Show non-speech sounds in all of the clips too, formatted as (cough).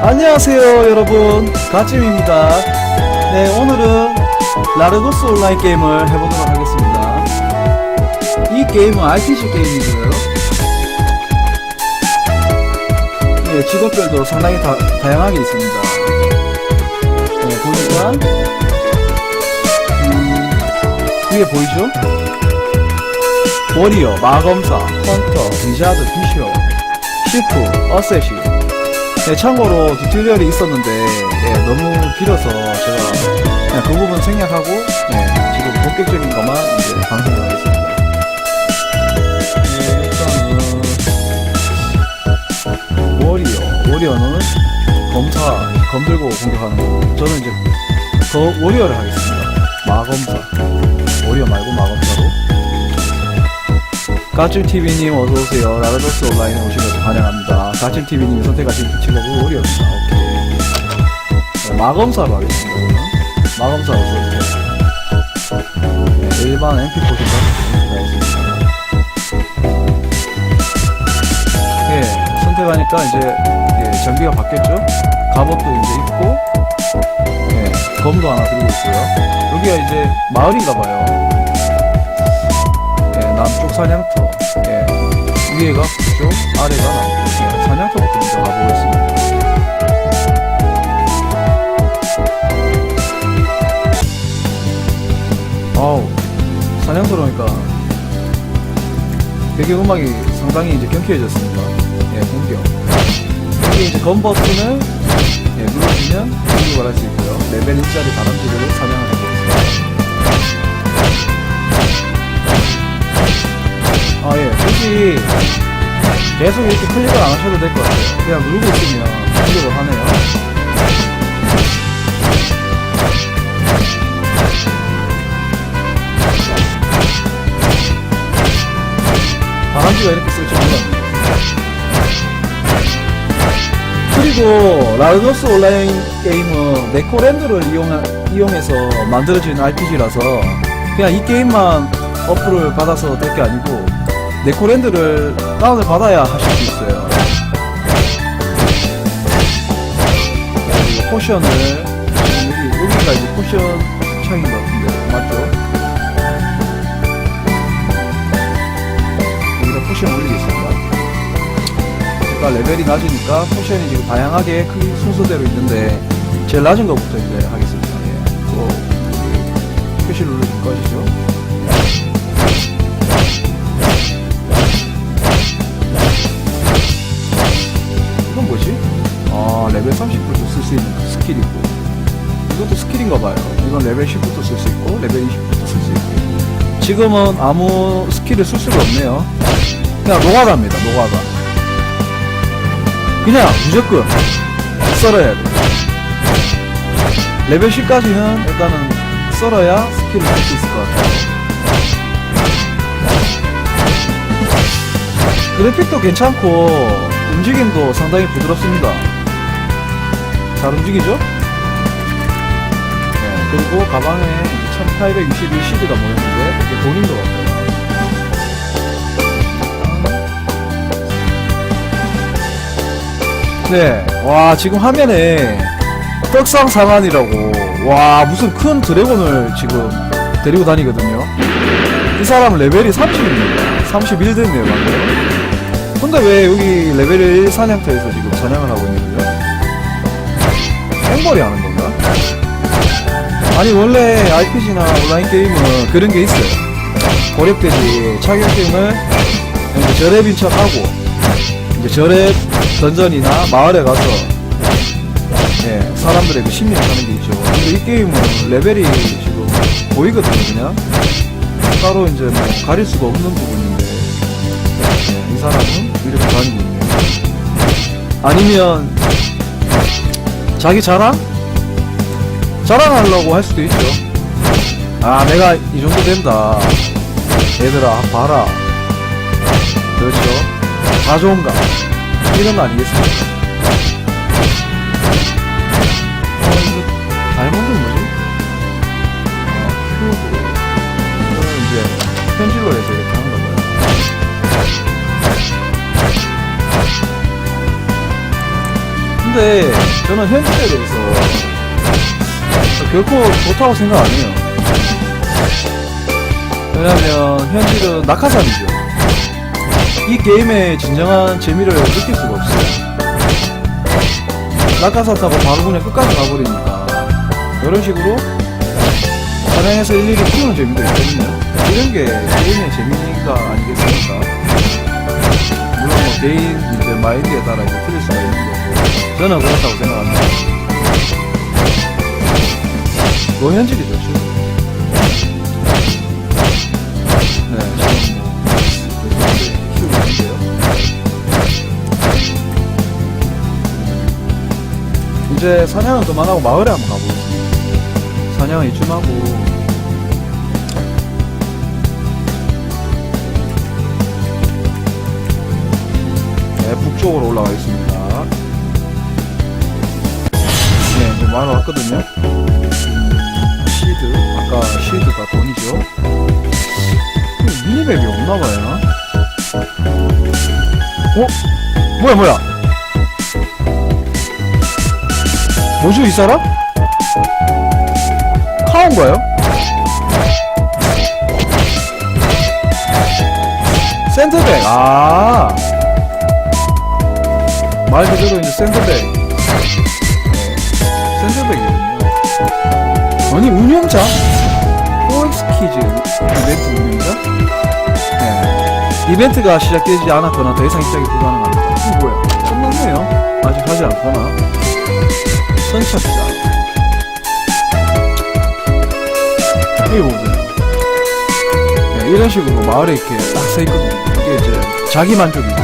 안녕하세요 여러분. 가찜입니다. 네 오늘은 라르도스 온라인 게임을 해보도록 하겠습니다. 이 게임은 RPG 게임이고요. 네, 직업별도 상당히 다, 다양하게 있습니다. 네, 보니까 음, 위에 보이죠? 워리어, 마검사, 헌터, 리자드, 비쇼, 시프, 어셋이 네, 참고로 튜토리얼이 있었는데 네, 너무 길어서 제가 그냥 그 부분 생략하고 네, 지금 본격적인 것만 이제 방송을 하겠습니다. 네, 일단은 워리어, 워리어는 검사, 검 들고 공격하는 거. 저는 이제 그 워리어를 하겠습니다. 마검사, 워리어 말고 마검사로. 가찜TV님 어서오세요. 라르도스 온라인에 오신 것을 환영합니다. 가찜TV님이 선택하신 직업은 오리입니다. 오케이. 네, 마검사로 하겠습니다. 마검사로 선택. 네, 일반 MP40 가겠습니다. 예, 선택하니까 이제 예, 전기가 바뀌었죠? 갑옷도 이제 입고, 예, 검도 하나 들고 있고요. 여기가 이제 마을인가봐요. 예, 남쪽 사냥터. 예, 위에가 북쪽, 아래가 남쪽. 예, 사냥터부터 먼저 가보겠습니다. 아우, 사냥터 오니까 배경음악이 상당히 이제 경쾌해졌습니다. 예, 공격. 여기 이제 검 버튼을 예, 누르시면 공격을 할 수 있고요. 레벨 1짜리 다람쥐를 사냥을 해보겠습니다. 계속 이렇게 클릭을 안 하셔도 될 것 같아요. 그냥 누르고 있으면 클릭을 하네요. 다람쥐가 이렇게 쓸 줄 몰랐네. 그리고 라르도스 온라인 게임은 네코랜드를 이용, 이용해서 만들어진 RPG라서 그냥 이 게임만 어플을 받아서 될 게 아니고 네코랜드를 다운을 받아야 하실 수 있어요. 그리고 포션을 여기, 여기가 이제 포션 창인 것 같은데 맞죠? 여기다 포션 올리겠습니다. 그러니까 레벨이 낮으니까 포션이 지금 다양하게 그 순서대로 있는데 제일 낮은 것부터 이제 하겠습니다. 예. 또 여기 표시를 누르면 꺼지죠. 레벨 30부터 쓸 수 있는 스킬이고 이것도 스킬인가 봐요. 이건 레벨 10부터 쓸 수 있고 레벨 20부터 쓸 수 있고 지금은 아무 스킬을 쓸 수가 없네요. 그냥 노가다입니다. 노가다. 그냥 무조건 썰어야 돼. 레벨 10까지는 일단은 썰어야 스킬을 할 수 있을 것 같아요. 그래픽도 괜찮고 움직임도 상당히 부드럽습니다. 잘 움직이죠? 네, 그리고 가방에 1861 CD가 모였는데 이게 본인 것 같아요. 네, 와 지금 화면에 떡상 상한이라고 와 무슨 큰 드래곤을 지금 데리고 다니거든요. 이 사람 레벨이 30입니다. 31 됐네요 방금. 근데 왜 여기 레벨 1 사냥터에서 지금 사냥을 하고 앵벌이 하는 건가? 아니 원래 RPG나 온라인 게임은 그런 게 있어요. 고렙돼지 착용팀을 이제 저랩인 척하고 이제 저랩 던전이나 마을에 가서 예, 사람들의 그 심리를 하는 게 있죠. 근데 이 게임은 레벨이 지금 보이거든요, 그냥. 따로 이제 뭐 가릴 수가 없는 부분인데 예, 이 사람은 이렇게 다니고 있네요. 아니면 자기 자랑? 자랑하려고 할 수도 있죠. 아, 내가 이 정도 된다. 얘들아, 봐라. 그렇죠. 자존감. 이런 거 아니겠습니까? 근데 저는 현지에 대해서 결코 좋다고 생각 안 해요. 왜냐면 현실은 낙하산이죠. 이 게임의 진정한 재미를 느낄 수가 없어요. 낙하산 타고 바로 그냥 끝까지 가버리니까 이런 식으로 사냥해서 일일이 키우는 재미도 있거든요. 이런 게 게임의 재미가 아니겠습니까? 물론 뭐 개인 이제 마인드에 따라 이제 틀릴 거고 저는 그렇다고 생각합니다. 좋죠. 네, 저는 뭐 키우고 있는데요. 이제 사냥은 그만하고 마을에 한번 가보겠습니다. 사냥은 이쯤 하고 네, 북쪽으로 올라가 있습니다. 네, 이제 마을 왔거든요. 시드, 아까 시드가 돈이죠. 그 미니맵이 없나봐요. 어? 뭐야, 뭐야? 뭐죠, 이 사람? 카운가요? 센터백, 아. 말 그대로 이제 센터백. 아니, 운영자? 포엑스키즈 이벤트 운영자? 네. 이벤트가 시작되지 않았거나 더 이상 시작이 불가능합니다. 이거 뭐야? 끝났네요. 아직 하지 않거나. 선착자. 이거 보세요. 네, 이런 식으로 마을에 이렇게 딱 써있거든요. 이게 이제 자기 만족이고,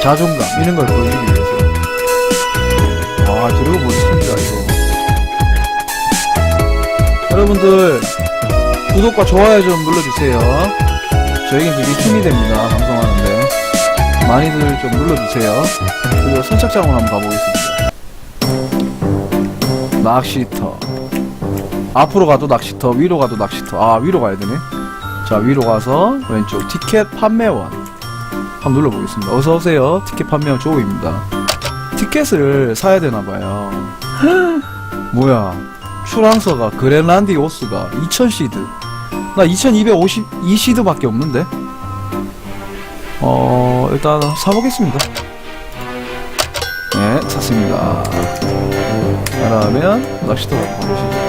자존감, 이런 걸 보여주기 위해서. 여러분들, 구독과 좋아요 좀 눌러주세요. 저에겐 되게 힘이 됩니다, 방송하는데. 많이들 좀 눌러주세요. 그리고 선착장으로 한번 가보겠습니다. 낚시터. 앞으로 가도 낚시터, 위로 가도 낚시터. 아, 위로 가야 되네. 자, 위로 가서 왼쪽 티켓 판매원. 한번 눌러보겠습니다. 어서오세요. 티켓 판매원 조우입니다. 티켓을 사야 되나봐요. (laughs) 뭐야. 출항서가 그랜란디 오스가 2000시드. 나 2252시드 밖에 없는데? 어, 일단 사보겠습니다. 네, 샀습니다. 그러면 낚시터 가보시죠.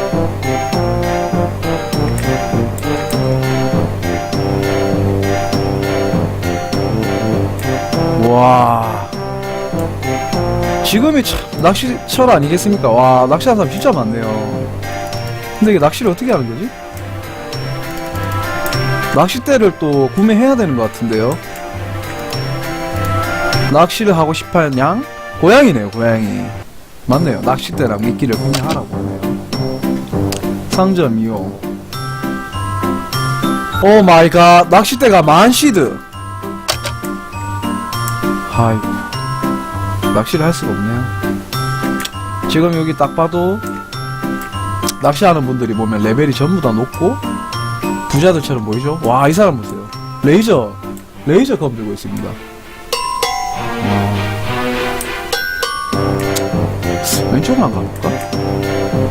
와. 지금이 참 낚시철 아니겠습니까? 와, 낚시하는 사람 진짜 많네요. 근데 이게 낚시를 어떻게 하는 거지? 낚싯대를 또 구매해야 되는 것 같은데요. 낚시를 하고 싶어하는 양? 고양이네요, 고양이. 맞네요. 낚싯대랑 미끼를 구매하라고 하네요. 상점 이용. 오 마이 갓, 낚싯대가 만시드. 아이고. 낚시를 할 수가 없네요. 지금 여기 딱 봐도 낚시하는 분들이 보면 레벨이 전부 다 높고 부자들처럼 보이죠? 와, 이 사람 보세요. 레이저, 레이저 검 들고 있습니다. 안 가볼까?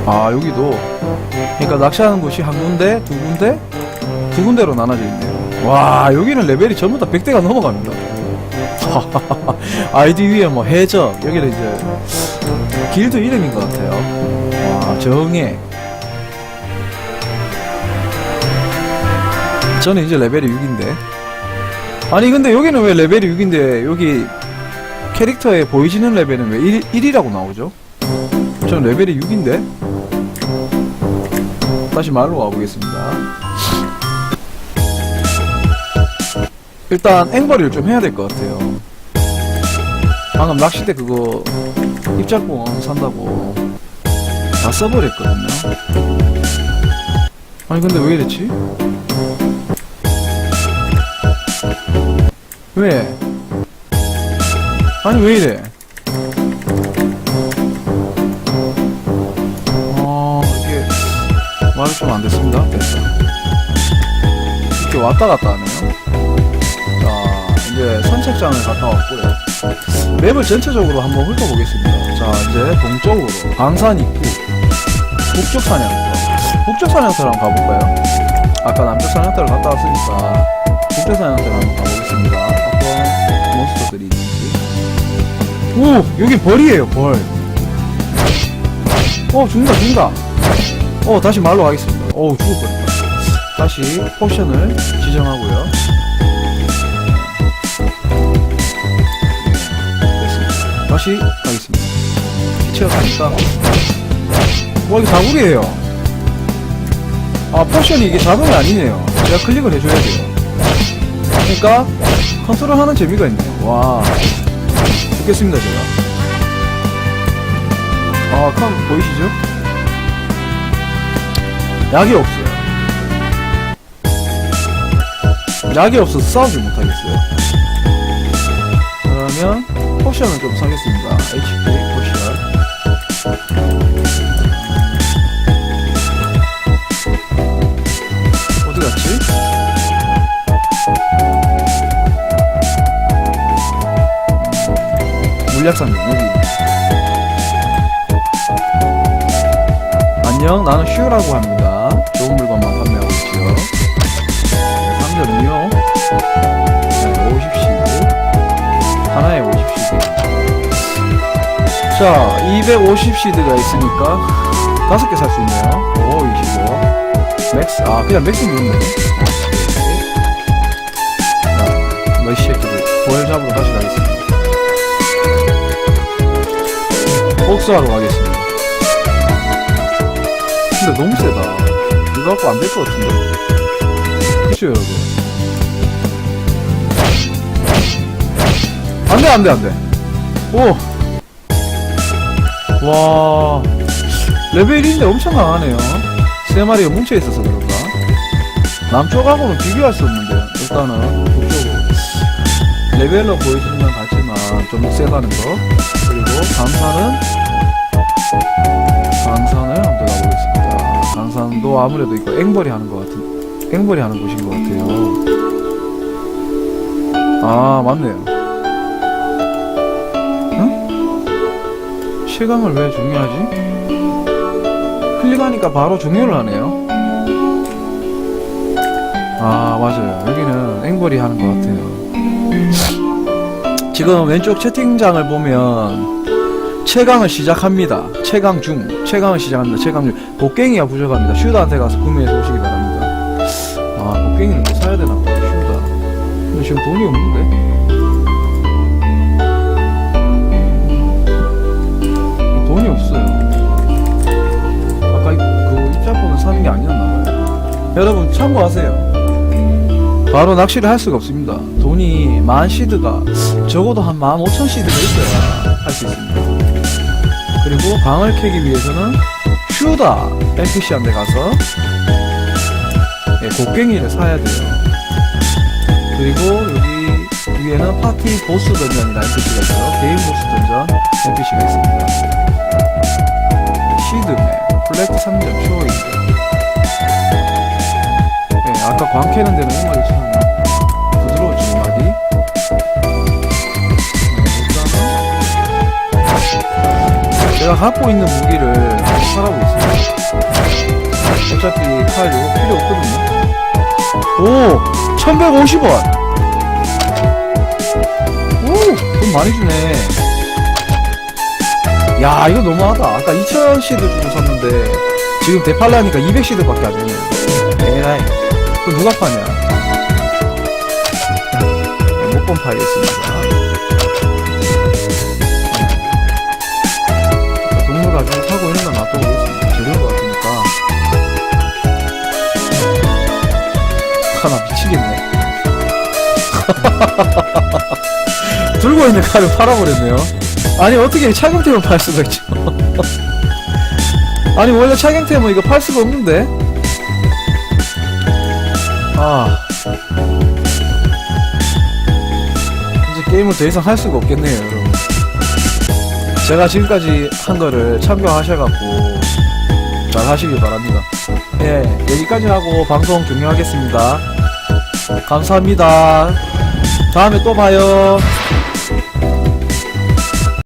아, 여기도. 그러니까 낚시하는 곳이 한 군데, 두 군데, 두 군데로 나눠져 있네요. 와, 여기는 레벨이 전부 다 100대가 넘어갑니다. (laughs) 아이디 위에 뭐 해적, 여기는 이제 길드 이름인 것 같아요. 와, 정해. 저는 이제 레벨이 6인데. 아니, 근데 여기는 왜 레벨이 6인데, 여기 캐릭터에 보이지는 레벨은 왜 1, 1이라고 나오죠? 저는 레벨이 6인데? 다시 말로 가보겠습니다. 일단 앵벌이를 좀 해야 될 것 같아요. 방금 낚싯대 그거 입장권 산다고 다 써버렸거든요. 아니 근데 왜 이랬지? 왜? 아니 왜 이래? 어 이게 말이 좀 안 됐습니다. 됐다. 이렇게 왔다 갔다 하네요. 자 이제 선착장을 갔다 왔고요. 맵을 전체적으로 한번 훑어보겠습니다. 자, 이제 동쪽으로 광산 입구, 북쪽 사냥터. 북쪽 사냥터를 한번 가볼까요? 아까 남쪽 사냥터를 갔다 왔으니까 북쪽 사냥터를 한번 가보겠습니다. 오, 여기 벌이에요, 벌. 어, 죽는다, 죽는다. 어, 다시 말로 가겠습니다. 어, 뻔했다. 다시 포션을 지정하고요. 됐습니다. 다시 가겠습니다. 기체가 가니까. 와, 이거 다구리에요. 아, 포션이 이게 자동이 아니네요. 제가 클릭을 해줘야 돼요. 그러니까, 컨트롤 하는 재미가 있네요. 와. 죽겠습니다, 제가. 아, 칸 보이시죠? 약이 없어요. 약이 없어서 싸우지 못하겠어요. 그러면 포션을 좀 사겠습니다. HP 포션. 물약상점 여기. 안녕, 나는 슈라고 합니다. 좋은 물건만 판매하고 있죠. 네, 상점이요. 네, 50시드. 하나에 50시드. 자, 250시드가 있으니까 다섯 개살 수 있네요. 오, 25. 맥스, 아, 그냥 맥스 누르면 되네. 자, 너희 새끼들. 보열 잡으러 다시 가겠습니다. 복수하러 가겠습니다. 근데 너무 세다. 이거 갖고 안 될 것 같은데. 그쵸, 여러분? 안 돼, 안 돼, 안 돼. 오! 와. 레벨 1인데 엄청 강하네요. 세 마리가 뭉쳐있어서 그런가? 남쪽하고는 비교할 수 없는데요. 일단은, 북쪽으로. 레벨로 보여주는 건 같지만, 좀 세다는 거. 그리고, 강산은, 강산을 한번 들어가보겠습니다. 강산도 아무래도 이거 앵벌이 하는 것 같은, 앵벌이 하는 곳인 것 같아요. 아, 맞네요. 응? 실강을 왜 종료하지? 클릭하니까 바로 종료를 하네요. 아, 맞아요. 여기는 앵벌이 하는 것 같아요. 지금 왼쪽 채팅장을 보면 최강을 시작합니다. 최강 중, 최강을 시작합니다. 최강 중. 곡괭이가 부족합니다. 슈다한테 가서 구매해서 오시기 바랍니다. 아, 곡괭이는 또 사야 되나. 슈다. 근데 지금 돈이 없는데? 돈이 없어요. 아까 이- 그 입자폰을 사는 게 아니었나봐요. 여러분, 참고하세요. 바로 낚시를 할 수가 없습니다. 돈이 만 시드가 적어도 한 만 오천 시드가 있어야 할 수 있습니다. 그리고 방을 캐기 위해서는 슈다 NPC한테 가서 예, 곡괭이를 사야 돼요. 그리고 여기 위에는 파티 보스 던전이라는 NPC가 있어요. 개인 보스 던전 NPC가 있습니다. 시드맨, 플렉트 상점, 쇼잉. 네, 아까 광 캐는 데는 네, 제가 갖고 있는 무기를 팔아보겠습니다. 어차피 칼 이거 필요 없거든요. 오! 1150원! 오! 돈 많이 주네. 야, 이거 너무하다. 아까 2000시드 주고 샀는데, 지금 대팔라니까 200시드밖에 안 되네. 에라이. 그럼 누가 파냐? 네, 목본 파겠습니다. 나 미치겠네. (laughs) 들고 있는 칼을 팔아버렸네요. 아니, 어떻게 착용템을 팔 수가 있죠? (laughs) 아니, 원래 착용템은 이거 팔 수가 없는데? 아. 이제 게임을 더 이상 할 수가 없겠네요, 여러분. 제가 지금까지 한 거를 참고하셔갖고 잘 하시길 바랍니다. 예, 여기까지 하고 방송 종료하겠습니다. 감사합니다. 다음에 또 봐요.